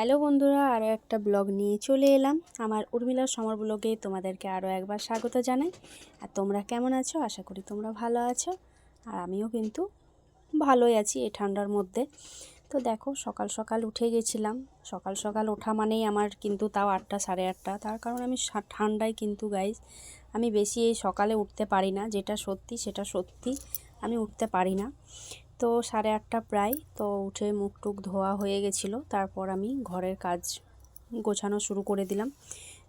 Hello বন্ধুরা, আরও একটা ব্লগ নিয়ে চলে এলাম। আমার উর্মিলার সমর ব্লগে তোমাদেরকে আরও একবার স্বাগত জানাই। আর তোমরা কেমন আছো? আশা করি তোমরা ভালো আছো। আর আমিও কিন্তু ভালোই আছি এই ঠান্ডার মধ্যে। তো দেখো, সকাল সকাল উঠে গেছিলাম। সকাল সকাল ওঠা মানেই আমার কিন্তু তাও আটটা, সাড়ে আটটা। তার কারণ আমি ঠান্ডায় কিন্তু গাইজ আমি বেশি এই সকালে উঠতে পারি না। যেটা সত্যি, সেটা সত্যি আমি উঠতে পারি না। তো সাড়ে আটটা প্রায়, তো উঠে মুখ টুক ধোয়া হয়ে গেছিল। তারপর আমি ঘরের কাজ গোছানো শুরু করে দিলাম।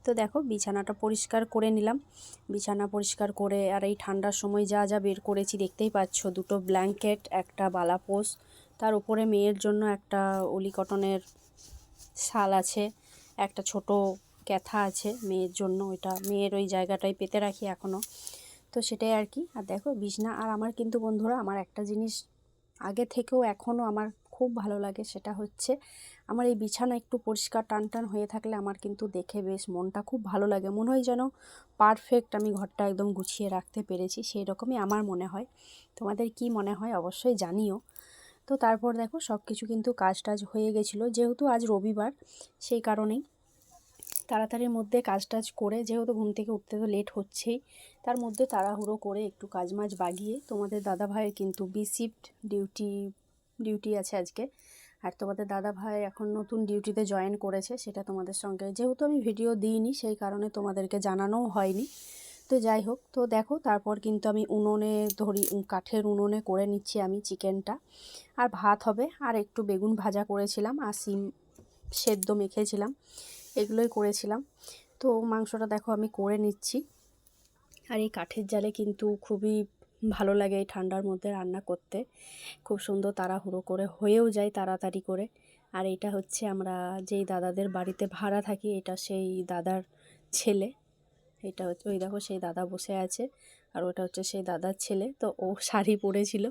তো দেখো, বিছানাটা পরিষ্কার করে নিলাম। বিছানা পরিষ্কার করে আর এই ঠান্ডার সময় যা যা বের করেছি দেখতেই পাচ্ছ, দুটো ব্ল্যাঙ্কেট, একটা বালাপোস তার উপরে মেয়ের জন্য একটা অলি কটনের শাল আছে, একটা ছোট ক্যাথা আছে মেয়ের জন্য, ওইটা মেয়ের ওই জায়গাটায় পেতে রাখি এখনও তো সেটাই আর কি। আর দেখো, বিছনা, আর আমার কিন্তু বন্ধুরা, আমার একটা জিনিস আগে থেকেও এখনও আমার খুব ভালো লাগে সেটা হচ্ছে আমার এই বিছানা একটু পরিষ্কার টান টান হয়ে থাকলে আমার কিন্তু দেখে বেশ মনটা খুব ভালো লাগে। মনে হয় যেন পারফেক্ট আমি ঘরটা একদম গুছিয়ে রাখতে পেরেছি সেই রকমই আমার মনে হয়। তোমাদের কি মনে হয় অবশ্যই জানিও। তো তারপর দেখো সব কিছু কিন্তু কাজ টাজ হয়ে গেছিল। যেহেতু আজ রবিবার, সেই কারণেই তাড়াতাড়ির মধ্যে কাজ টাজ করে, যেহেতু ঘুম থেকে উঠতে তো লেট হচ্ছেই, তার মধ্যে তাড়াহুড়ো করে একটু কাজ মাজ বাগিয়ে, তোমাদের দাদা ভাইয়ের কিন্তু বি শিফট ডিউটি ডিউটি আছে আজকে। আর তোমাদের দাদা ভাই এখন নতুন ডিউটিতে জয়েন করেছে, সেটা তোমাদের সঙ্গে, যেহেতু আমি ভিডিও দিইনি, সেই কারণে তোমাদেরকে জানানোও হয়নি। তো যাই হোক, তো দেখো, তারপর কিন্তু আমি উনুনে ধরি কাঠের উনুনে করে নিচ্ছি আমি চিকেনটা। আর ভাত হবে, আর একটু বেগুন ভাজা করেছিলাম, আর সিম সেদ্ধ মেখেছিলাম। এগুলোই করেছিলাম। তো মাংসটা দেখো আমি করে নিচ্ছি। আর এই কাঠের জালে কিন্তু খুবই ভালো লাগে এই ঠান্ডার মধ্যে রান্না করতে। খুব সুন্দর তাড়াহুড়ো করে হয়েও যায় তাড়াতাড়ি করে। আর এটা হচ্ছে আমরা যেই দাদাদের বাড়িতে ভাড়া থাকি, এটা সেই দাদার ছেলে। এটা হচ্ছে, ওই দেখো সেই দাদা বসে আছে। আর ওটা হচ্ছে সেই দাদার ছেলে। তো ও শাড়ি পরেছিল,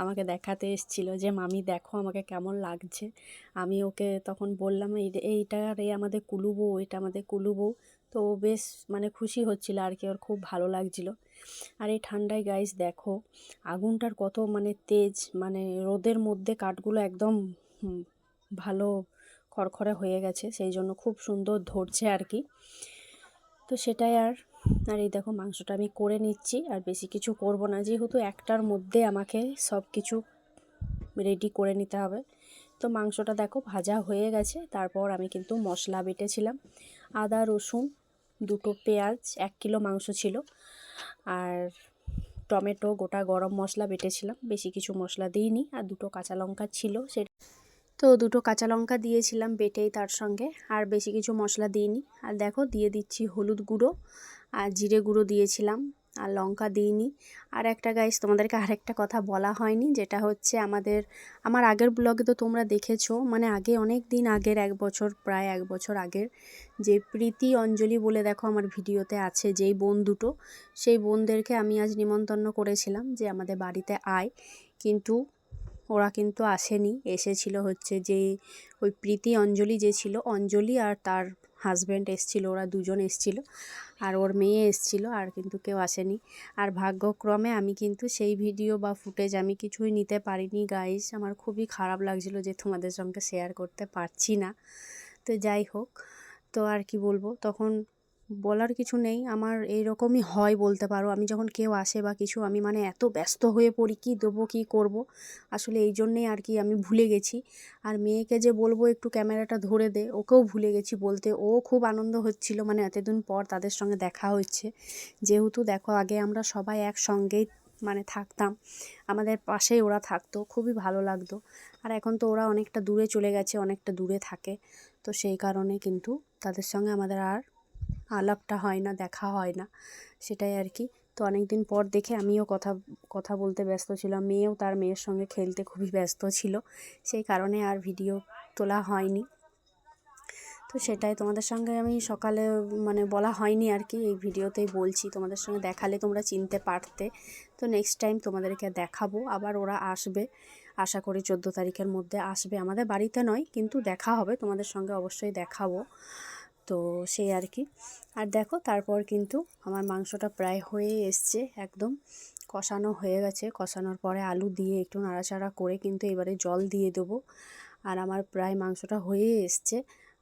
আমাকে দেখাতে এসেছিল যে, মামি, দেখো আমাকে কেমন লাগছে। আমি ওকে তখন বললাম, এই এইটা রে আমাদের কুলু বউ, এটা আমাদের কুলু বউ। তো ও বেশ মানে খুশি হচ্ছিল আর কি, ওর খুব ভালো লাগছিল। আর এই ঠান্ডায় গাইস দেখো, আগুনটার কত মানে তেজ মানে রোদের মধ্যে কাঠগুলো একদম ভালো খড়খড়ে হয়ে গেছে, সেই জন্য খুব সুন্দর ধরছে আর কি। তো সেটাই আর আর এই দেখো মাংসটা আমি করে নিচ্ছি, আর বেশি কিছু করব না। যেহেতু একটার মধ্যে আমাকে সব কিছু রেডি করে নিতে হবে। তো মাংসটা দেখো ভাজা হয়ে গেছে, তারপর আমি কিন্তু মশলা বেটেছিলাম। আদা, রসুন, দুটো পেঁয়াজ, এক কিলো মাংস ছিল। আর টমেটো গোটা গরম মশলা বেটেছিলাম, বেশি কিছু মশলা দিইনি। আর দুটো কাঁচা লঙ্কা ছিল সে তো দুটো কাঁচা লঙ্কা দিয়েছিলাম বেটেই তার সঙ্গে, আর বেশি কিছু মশলা দিইনি। আর দেখো দিয়ে দিচ্ছি হলুদ গুঁড়ো আর জিরে গুঁড়ো দিয়েছিলাম, আর লঙ্কা দিইনি। আর একটা গাইস তোমাদেরকে আরেকটা কথা বলা হয়নি, যেটা হচ্ছে আমাদের, আমার আগের ব্লগে তো তোমরা দেখেছ মানে আগে অনেক দিন আগের, এক বছর, প্রায় এক বছর আগের, যে প্রীতি অঞ্জলি বলে দেখো আমার ভিডিওতে আছে, যেই বোন দুটো, সেই বোনদেরকে আমি আজ নিমন্ত্রণ করেছিলাম যে আমাদের বাড়িতে আয়। কিন্তু ওরা কিন্তু আসেনি, এসেছিল হচ্ছে যে ওই প্রীতি অঞ্জলি যে ছিল, অঞ্জলি আর তার হাজব্যান্ড এসছিল, ওরা দুজন এসছিল আর ওর মেয়ে এসছিল আর কিন্তু কেউ আসেনি। আর ভাগ্যক্রমে আমি কিন্তু সেই ভিডিও বা ফুটেজ আমি কিছুই নিতে পারিনি গাইস আমার খুবই খারাপ লাগছিল যে তোমাদের সঙ্গে শেয়ার করতে পারছি না। তো যাই হোক, তো আর কি বলব? তখন বলার কিছু নেই। আমার এই রকমই হয় বলতে পারো। আমি যখন কেউ আসে বা কিছু, আমি মানে এত ব্যস্ত হয়ে পড়ি, কী দেবো, কী করব? আসলে এই জন্যেই আর কি আমি ভুলে গেছি। আর মেয়েকে যে বলব, একটু ক্যামেরাটা ধরে দে। ওকেও ভুলে গেছি বলতে। ও খুব আনন্দ হচ্ছিল মানে এতদিন পর তাদের সঙ্গে দেখা হচ্ছে। যেহেতু দেখো, আগে আমরা সবাই একসঙ্গেই মানে থাকতাম। আমাদের পাশেই ওরা থাকতো। খুবই ভালো লাগতো। আর এখন তো ওরা অনেকটা দূরে চলে গেছে, অনেকটা দূরে থাকে। তো সেই কারণে কিন্তু তাদের সঙ্গে আমাদের আর আলাপটা হয় না, দেখা হয় না, সেটাই আর কি তো অনেক দিন পর দেখে আমিও কথা কথা বলতে ব্যস্ত ছিলাম। মেয়েও তার মেয়ের সঙ্গে খেলতে খুবই ব্যস্ত ছিল, সেই কারণে আর ভিডিও তোলা হয়নি। তো সেটাই, তোমাদের সঙ্গে আমি সকালে মানে বলা হয়নি আর কি এই ভিডিওতেই বলছি, তোমাদের সঙ্গে দেখালে তোমরা চিনতে পারতে। তো নেক্সট টাইম তোমাদেরকে দেখাবো, আবার ওরা আসবে, আশা করি চোদ্দ তারিখের মধ্যে আসবে। আমাদের বাড়িতে নয়, কিন্তু দেখা হবে, তোমাদের সঙ্গে অবশ্যই দেখাবো। তো সেই আর কি আর দেখো তারপর কিন্তু আমার মাংসটা প্রায় হয়ে এসছে একদম। কষানো হয়ে গেছে। কষানোর পরে আলু দিয়ে একটু নাড়াচাড়া করে কিন্তু এবারে জল দিয়ে দেবো। আর আমার প্রায় মাংসটা হয়ে এসছে।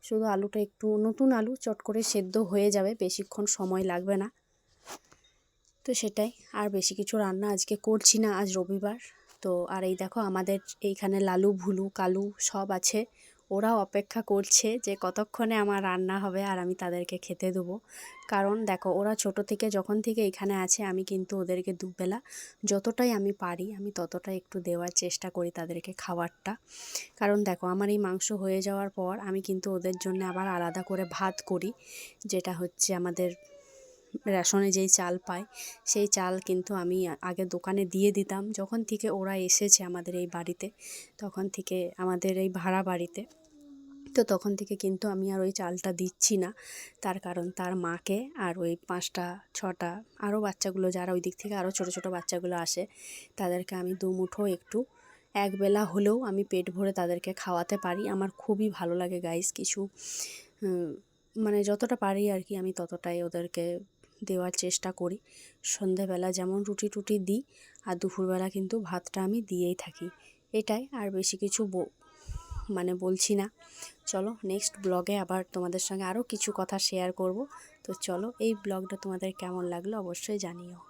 শুধু আলুটা একটু নতুন আলু, চট করে সেদ্ধ হয়ে যাবে, বেশিক্ষণ সময় লাগবে না। তো সেটাই, আর বেশি কিছু রান্না আজকে করছি না আজ রবিবার। তো আর এই দেখো আমাদের এইখানে লালু, ভুলু, কালু সব আছে। ওরাও অপেক্ষা করছে যে কতক্ষণে আমার রান্না হবে আর আমি তাদেরকে খেতে দেবো। কারণ দেখো, ওরা ছোট থেকে যখন থেকে এখানে আছে, আমি কিন্তু ওদেরকে দুবেলা যতটাই আমি পারি, আমি ততটাই একটু দেওয়ার চেষ্টা করি তাদেরকে খাবারটা কারণ দেখো, আমার এই মাংস হয়ে যাওয়ার পর আমি কিন্তু ওদের জন্য আবার আলাদা করে ভাত করি, যেটা হচ্ছে আমাদের রেশনে যেই চাল পাই সেই চাল কিন্তু আমি আগে দোকানে দিয়ে দিতাম। যখন থেকে ওরা এসেছে আমাদের এই বাড়িতে, তখন থেকে আমাদের এই ভাড়া বাড়িতে তো তখন থেকে কিন্তু আমি আর ওই চালটা দিচ্ছি না। তার কারণ তার মাকে আর ওই পাঁচটা, ছটা আরও বাচ্চাগুলো যারা ওই দিক থেকে আরও ছোটো ছোটো বাচ্চাগুলো আসে, তাদেরকে আমি দু মুঠো একটু একবেলা হলেও আমি পেট ভরে তাদেরকে খাওয়াতে পারি। আমার খুবই ভালো লাগে গাইস কিছু মানে যতটা পারি আর কি আমি ততটাই ওদেরকে দেওয়ার চেষ্টা করি। সন্ধেবেলা যেমন রুটি টুটি দিই, আর দুপুরবেলা কিন্তু ভাতটা আমি দিয়েই থাকি। এটাই আর বেশি কিছু মানে বলছি না। চলো নেক্সট ব্লগে আবার তোমাদের সঙ্গে আরও কিছু কথা শেয়ার করব। তো চলো এই ব্লগটা তোমাদের কেমন লাগল অবশ্যই জানিও।